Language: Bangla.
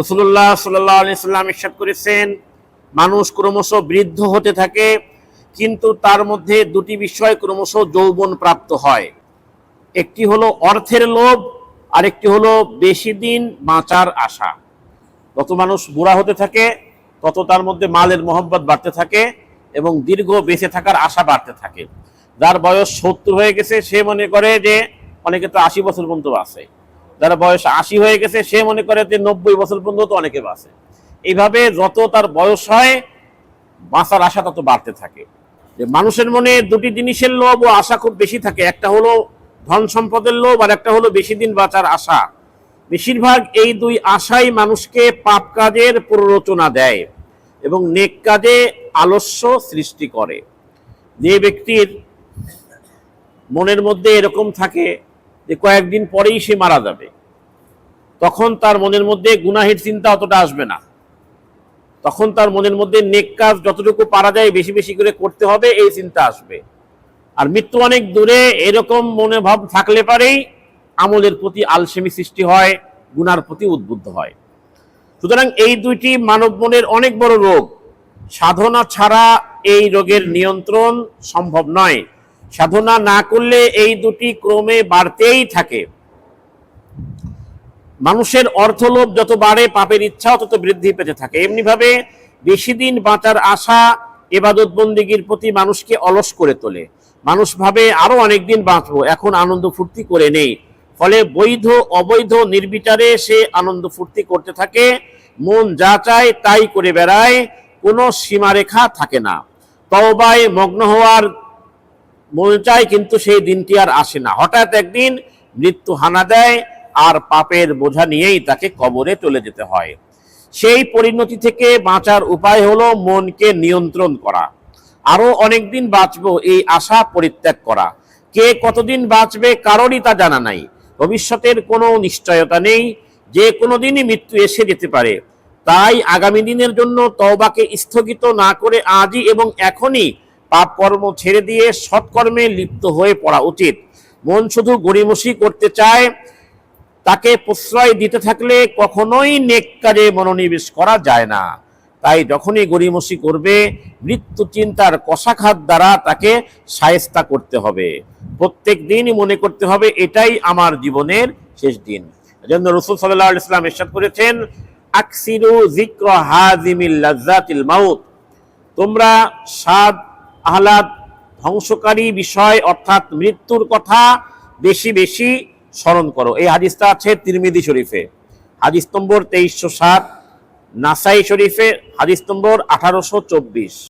রসুল্লাহ সাল্লাহ আলি সাল্লাম ইরশাদ করেছেন, মানুষ ক্রমশ বৃদ্ধ হতে থাকে, কিন্তু তার মধ্যে দুটি বিষয় ক্রমশ যৌবন প্রাপ্ত হয়। একটি হলো অর্থের লোভ আর একটি হলো বেশি দিন বাঁচার আশা। যত মানুষ বুড়া হতে থাকে, তত তার মধ্যে মালের মোহব্বত বাড়তে থাকে এবং দীর্ঘ বেঁচে থাকার আশা বাড়তে থাকে। যার বয়স সত্তর হয়ে গেছে, সে মনে করে যে অনেকে তো আশি বছর পর্যন্ত বাঁচে যার বয়স আশি হয়ে গেছে, সে মনে করে যে নব্বই বছর পর্যন্ত অনেকে বাঁচে। এইভাবে যত তার বয়স হয়, বাঁচার আশা তত বাড়তে থাকে। যে মানুষের মনে দুটি জিনিসের লোভ ও আশা খুব বেশি থাকে, একটা হলো ধন সম্পদের লোভ আর একটা হলো বেশি দিন বাঁচার আশা। বেশিরভাগ এই দুই আশাই মানুষকে পাপ কাজের প্ররোচনা দেয় এবং নেক কাজে আলস্য সৃষ্টি করে। যে ব্যক্তির মনের মধ্যে এরকম থাকে যে কয়েকদিন পরেই সে মারা যাবে। তখন তার মনের মধ্যে গুনাহের চিন্তা অতটা আসবে না। তখন তার মনের মধ্যে নেক কাজ যতটুকু পারা যায় বেশি বেশি করে করতে হবে, এই চিন্তা আসবে। আর মৃত্যু অনেক দূরে এরকম মনে ভাব থাকলে পারেই আমলের প্রতি আলসেমি সৃষ্টি হয়, গুনার প্রতি উদ্বুদ্ধ হয়। সুতরাং এই দুইটি মানব মনের অনেক বড় রোগ। সাধনা ছাড়া এই রোগের নিয়ন্ত্রণ সম্ভব নয়। সাধনা না করলে এই দুটি ক্রমে বাড়তেই থাকে। মানুষের অর্থলোভ যত বাড়ে, পাপের ইচ্ছাও তত বৃদ্ধি পেতে থাকে। এমনি ভাবে বেশি দিন বাঁচার আশা এবাদত বন্দিগির প্রতি মানুষকে অলস করে তোলে। মানুষ ভাবে, আরও অনেকদিন বাঁচবো, এখন আনন্দ ফুর্তি করে নেই। ফলে বৈধ, অবৈধ নির্বিচারে সে আনন্দ ফুর্তি করতে থাকে। মন যা চায় তাই করে বেড়ায়, কোনো সীমারেখা থাকে না। তওবায় মগ্ন হওয়ার মন চায়, কিন্তু সেই দিনটি আর আসে না। হঠাৎ একদিন মৃত্যু হানা দেয় আর পাপের বোঝা নিয়েই তাকে কবরে চলে যেতে হয়। সেই পরিণতি থেকে বাঁচার উপায় হলো মনকে নিয়ন্ত্রণ করা। আরও অনেকদিন বাঁচবো এই আশা পরিত্যাগ করা। কে কতদিন বাঁচবে কারোরই তা জানা নাই। ভবিষ্যতের কোনো নিশ্চয়তা নেই। যে কোনো দিনই মৃত্যু এসে যেতে পারে। তাই আগামী দিনের জন্য তওবাকে স্থগিত না করে আজই এবং এখনই পাপ কর্ম ছেড়ে দিয়ে সৎকর্মে লিপ্ত হয়ে পড়া উচিত। মন শুধু গড়িমসি করতে চায় তাকে প্রশ্রয় দিতে থাকলে কখনোই নেক কাজে মনোনিবেশ করা যায় না। তাই যখনই গড়িমসি করবে, মৃত্যু চিন্তার কষাঘাত দ্বারা তাকে সায়স্তা করতে হবে। প্রত্যেক দিনই মনে করতে হবে, এটাই আমার জীবনের শেষ দিন। এজন্য রসুল সাল্লাহ ইসলাম এরশাদ করেছেন, আকসিরু জিক্র হাজিমিল লাজ্জাতিল মাউত। তোমরা স্বাদ, আহ্লাদ, ধ্বংসকারী বিষয় অর্থাৎ মৃত্যুর কথা বেশি বেশি স্মরণ করো। এই হাদিসটা আছে তিরমিদি শরীফে। হাদিস নম্বর তেইশশো সাত, নাসাই শরীফে, হাদিস নম্বর আঠারোশো চব্বিশ।